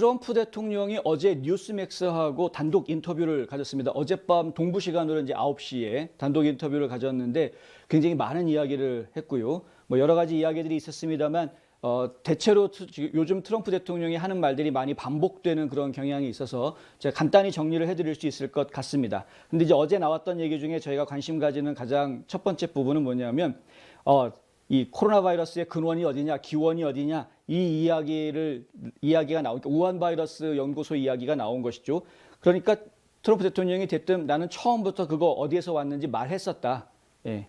트럼프 대통령이 어제 뉴스맥스하고 단독 인터뷰를 가졌습니다. 어젯밤 동부 시간으로 이제 9시에 단독 인터뷰를 가졌는데 굉장히 많은 이야기를 했고요. 뭐 여러 가지 이야기들이 있었습니다만 어, 대체로 요즘 트럼프 대통령이 하는 말들이 많이 반복되는 그런 경향이 있어서 제가 간단히 정리를 해드릴 수 있을 것 같습니다. 근데 이제 어제 나왔던 얘기 중에 저희가 관심 가지는 가장 첫 번째 부분은 뭐냐면 어, 이 코로나 바이러스의 근원이 어디냐, 기원이 어디냐 이 이야기를 이야기가 나오니까 우한 바이러스 연구소 이야기가 나온 것이죠. 그러니까 트럼프 대통령이 됐든 나는 처음부터 그거 어디에서 왔는지 말했었다. 예.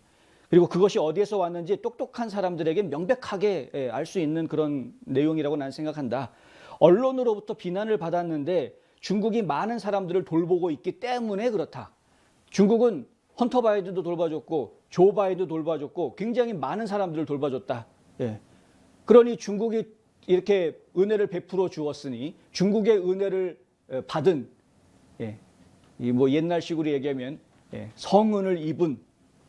그리고 그것이 어디에서 왔는지 똑똑한 사람들에게 명백하게 예, 알수 있는 그런 내용이라고 나는 생각한다. 언론으로부터 비난을 받았는데 중국이 많은 사람들을 돌보고 있기 때문에 그렇다. 중국은 헌터 바이든도 돌봐줬고 조 바이든도 돌봐줬고 굉장히 많은 사람들을 돌봐줬다. 예. 그러니 중국이 이렇게 은혜를 베풀어 주었으니 중국의 은혜를 에, 받은 예. 이뭐 옛날식으로 얘기하면 예. 성은을 입은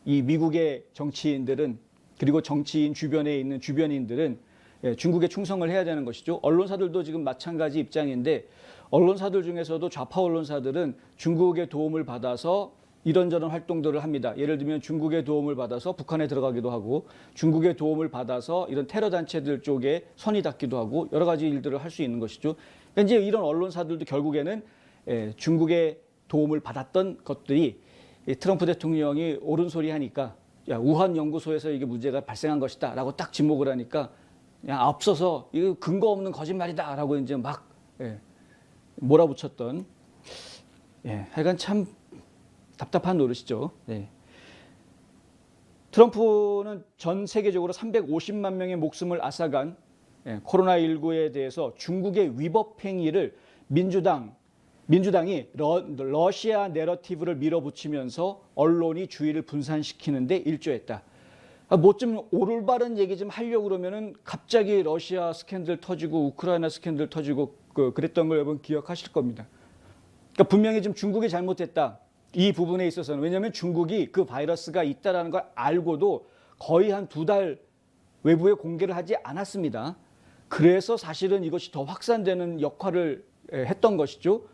이 미국의 정치인들은 그리고 정치인 주변에 있는 주변인들은 예, 중국에 충성을 해야 되는 것이죠. 언론사들도 지금 마찬가지 입장인데 언론사들 중에서도 좌파 언론사들은 중국의 도움을 받아서 이런저런 활동들을 합니다. 예를 들면 중국의 도움을 받아서 북한에 들어가기도 하고 중국의 도움을 받아서 이런 테러 단체들 쪽에 선이 닿기도 하고 여러 가지 일들을 할 수 있는 것이죠. 그러니까 이제 이런 언론사들도 결국에는 예, 중국의 도움을 받았던 것들이 이 트럼프 대통령이 옳은 소리 하니까 야, 우한 연구소에서 이게 문제가 발생한 것이다라고 딱 지목을 하니까 그냥 앞서서 이거 근거 없는 거짓말이다라고 이제 막 예, 몰아붙였던 예, 하여간 참 답답한 노릇이죠. 네. 트럼프는 전 세계적으로 350만 명의 목숨을 앗아간 예, 코로나19에 대해서 중국의 위법 행위를 민주당 민주당이 러, 러시아 내러티브를 밀어붙이면서 언론이 주의를 분산시키는데 일조했다. 아, 뭐좀 오를바른 얘기 좀 하려고 그러면은 갑자기 러시아 스캔들 터지고 우크라이나 스캔들 터지고 그, 그랬던 걸 여러분 기억하실 겁니다. 그러니까 분명히 좀 중국이 잘못했다. 이 부분에 있어서는 왜냐하면 중국이 그 바이러스가 있다라는 걸 알고도 거의 한 두 달 외부에 공개를 하지 않았습니다. 그래서 사실은 이것이 더 확산되는 역할을 에, 했던 것이죠.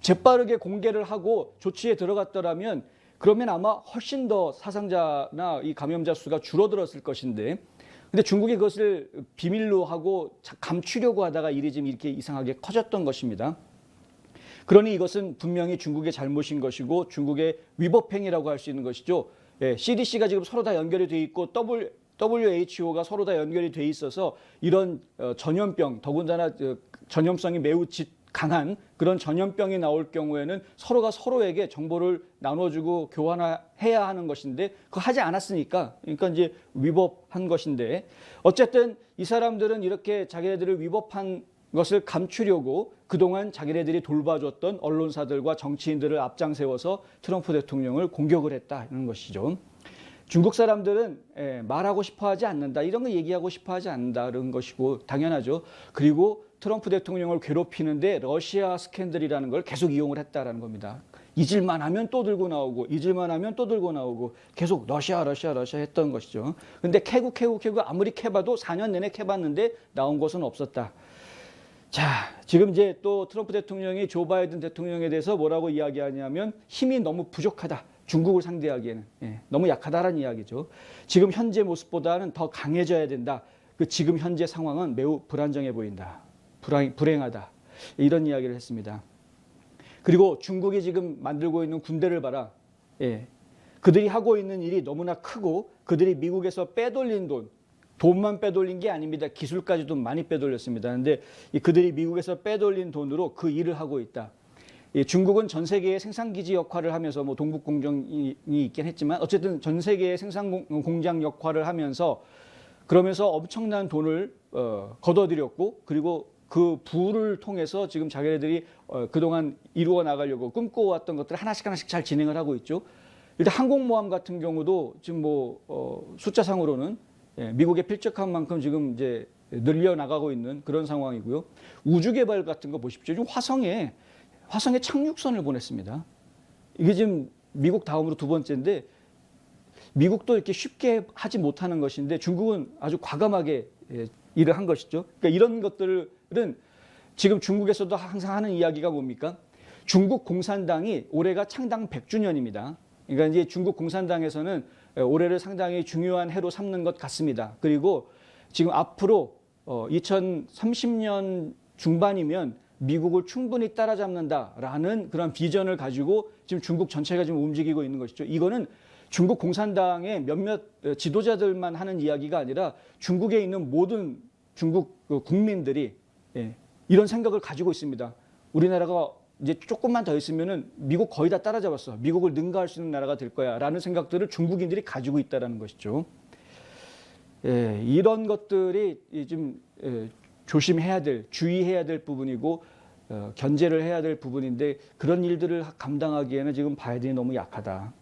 재빠르게 공개를 하고 조치에 들어갔더라면 그러면 아마 훨씬 더 사상자나 이 감염자 수가 줄어들었을 것인데 근데 중국이 그것을 비밀로 하고 자- 감추려고 하다가 일이 좀 이렇게 이상하게 커졌던 것입니다. 그러니 이것은 분명히 중국의 잘못인 것이고 중국의 위법행위라고 할 수 있는 것이죠. 예, CDC가 지금 서로 다 연결이 돼 있고 WHO가 서로 다 연결이 돼 있어서 이런 어, 전염병, 더군다나 어, 전염성이 매우 짙- 강한 그런 전염병이 나올 경우에는 서로가 서로에게 정보를 나눠주고 교환해야 하는 것인데 그거 하지 않았으니까 그러니까 이제 위법한 것인데 어쨌든 이 사람들은 이렇게 자기네들을 위법한 것을 감추려고 그동안 자기네들이 돌봐줬던 언론사들과 정치인들을 앞장 세워서 트럼프 대통령을 공격을 했다는 것이죠. 중국 사람들은 예, 말하고 싶어 하지 않는다. 이런 거 얘기하고 싶어 하지 않는다는 것이고 당연하죠. 그리고 트럼프 대통령을 괴롭히는데 러시아 스캔들이라는 걸 계속 이용을 했다라는 겁니다. 잊을만 하면 또 들고 나오고 잊을만 하면 또 들고 나오고 계속 러시아 러시아 러시아 했던 것이죠. 근데 캐고 캐고 캐고 아무리 캐봐도 4년 내내 캐봤는데 나온 것은 없었다. 자, 지금 이제 또 트럼프 대통령이 조 바이든 대통령에 대해서 뭐라고 이야기하냐면 힘이 너무 부족하다. 중국을 상대하기에는 예, 너무 약하다라는 이야기죠. 지금 현재 모습보다는 더 강해져야 된다. 그 지금 현재 상황은 매우 불안정해 보인다. 불안, 불행하다. 이런 이야기를 했습니다. 그리고 중국이 지금 만들고 있는 군대를 봐라. 예. 그들이 하고 있는 일이 너무나 크고 그들이 미국에서 빼돌린 돈, 돈만 빼돌린 게 아닙니다. 기술까지도 많이 빼돌렸습니다. 그런데 이 그들이 미국에서 빼돌린 돈으로 그 일을 하고 있다. 이 중국은 전 세계의 생산 기지 역할을 하면서 뭐 동북 공정이 있긴 했지만 어쨌든 전 세계의 생산 공- 공장 역할을 하면서 그러면서 엄청난 돈을 어, 걷어들였고 그리고 그 부를 통해서 지금 자기네들이 어, 그동안 이루어 나가려고 꿈꿔왔던 것들 하나씩 하나씩 잘 진행을 하고 있죠. 일단 항공모함 같은 경우도 지금 뭐 어, 숫자상으로는 예, 미국에 필적한 만큼 지금 이제 늘려 나가고 있는 그런 상황이고요. 우주 개발 같은 거 보십시오. 지금 화성에 화성에 착륙선을 보냈습니다. 이게 지금 미국 다음으로 두 번째인데 미국도 이렇게 쉽게 하지 못하는 것인데 중국은 아주 과감하게 예, 일을 한 것이죠. 그러니까 이런 것들은 지금 중국에서도 항상 하는 이야기가 뭡니까? 중국 공산당이 올해가 창당 100주년입니다. 그러니까 이제 중국 공산당에서는 올해를 상당히 중요한 해로 삼는 것 같습니다. 그리고 지금 앞으로 2030년 중반이면 미국을 충분히 따라잡는다라는 그런 비전을 가지고 지금 중국 전체가 지금 움직이고 있는 것이죠. 이거는 중국 공산당의 몇몇 지도자들만 하는 이야기가 아니라 중국에 있는 모든 중국 그 국민들이 예, 이런 생각을 가지고 있습니다. 우리나라가 이제 조금만 더 있으면은 미국 거의 다 따라잡았어. 미국을 능가할 수 있는 나라가 될 거야라는 생각들을 중국인들이 가지고 있다라는 것이죠. 예, 이런 것들이 좀 예, 조심해야 될, 주의해야 될 부분이고 어, 견제를 해야 될 부분인데 그런 일들을 감당하기에는 지금 바이든이 너무 약하다.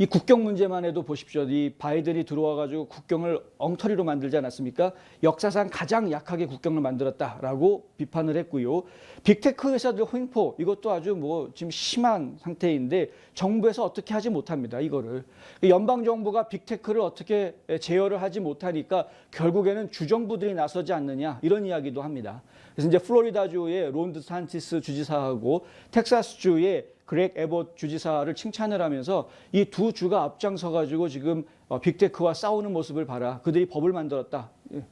이 국경 문제만 해도 보십시오. 이 바이든이 들어와 가지고 국경을 엉터리로 만들지 않았습니까? 역사상 가장 약하게 국경을 만들었다라고 비판을 했고요. 빅테크 회사들 횡포 이것도 아주 뭐 지금 심한 상태인데 정부에서 어떻게 하지 못합니다. 이거를 연방 정부가 빅테크를 어떻게 제어를 하지 못하니까 결국에는 주정부들이 나서지 않느냐 이런 이야기도 합니다. 그래서 이제 플로리다주의 론드 산티스 주지사하고 텍사스주의 그렉 에봇 주지사를 칭찬을 하면서 이 두 주가 앞장서 가지고 지금 어, 빅테크와 싸우는 모습을 봐라. 그들이 법을 만들었다. 예.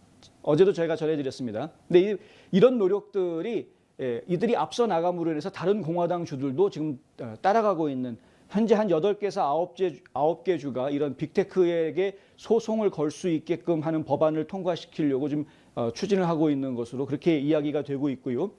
어제도 저희가 전해드렸습니다. 근데 이, 이런 노력들이 예, 이들이 앞서 나감으로 인해서 다른 공화당 주들도 지금 어, 따라가고 있는 현재 한 8개에서 9개, 9개 주가 이런 빅테크에게 소송을 걸 수 있게끔 하는 법안을 통과시키려고 지금 어, 추진을 하고 있는 것으로 그렇게 이야기가 되고 있고요.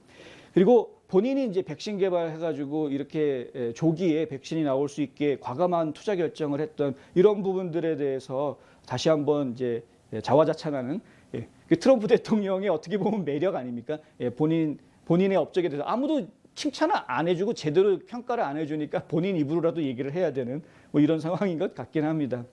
그리고 본인이 이제 백신 개발해가지고 이렇게 에, 조기에 백신이 나올 수 있게 과감한 투자 결정을 했던 이런 부분들에 대해서 다시 한번 이제 예, 자화자찬하는 예, 그 트럼프 대통령의 어떻게 보면 매력 아닙니까? 예, 본인 본인의 업적에 대해서 아무도 칭찬을 안 해주고 제대로 평가를 안 해주니까 본인 입으로라도 얘기를 해야 되는 뭐 이런 상황인 것 같긴 합니다.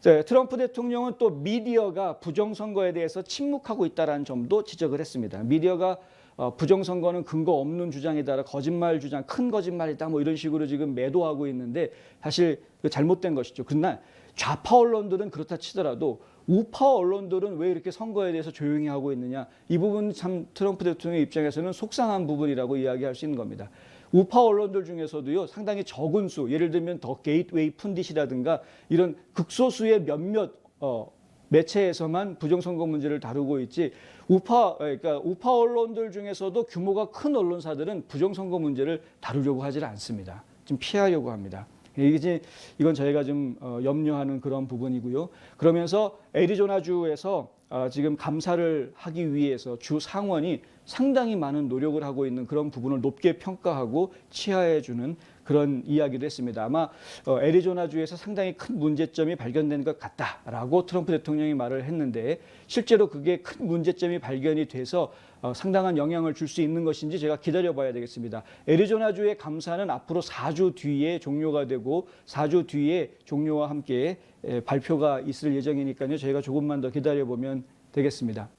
자, 트럼프 대통령은 또 미디어가 부정 선거에 대해서 침묵하고 있다는 점도 지적을 했습니다. 미디어가 어, 부정선거는 근거 없는 주장에 따라 거짓말 주장, 큰 거짓말이다 뭐 이런 식으로 지금 매도하고 있는데 사실 그 잘못된 것이죠. 그러나 좌파 언론들은 그렇다 치더라도 우파 언론들은 왜 이렇게 선거에 대해서 조용히 하고 있느냐 이 부분 참 트럼프 대통령의 입장에서는 속상한 부분이라고 이야기할 수 있는 겁니다. 우파 언론들 중에서도요 상당히 적은 수 예를 들면 더 게이트웨이 푼디시라든가 이런 극소수의 몇몇 어, 매체에서만 부정선거 문제를 다루고 있지 우파 그러니까 우파 언론들 중에서도 규모가 큰 언론사들은 부정선거 문제를 다루려고 하질 않습니다. 좀 피하려고 합니다. 이게 이건 저희가 좀 어, 염려하는 그런 부분이고요. 그러면서 애리조나주에서 어, 지금 감사를 하기 위해서 주 상원이 상당히 많은 노력을 하고 있는 그런 부분을 높게 평가하고 치하해 주는 그런 이야기도 했습니다. 아마 어, 애리조나주에서 상당히 큰 문제점이 발견된 것 같다라고 트럼프 대통령이 말을 했는데 실제로 그게 큰 문제점이 발견이 돼서 어, 상당한 영향을 줄 수 있는 것인지 제가 기다려봐야 되겠습니다. 애리조나주의 감사는 앞으로 4주 뒤에 종료가 되고 4주 뒤에 종료와 함께 발표가 있을 예정이니까요. 저희가 조금만 더 기다려보면 되겠습니다.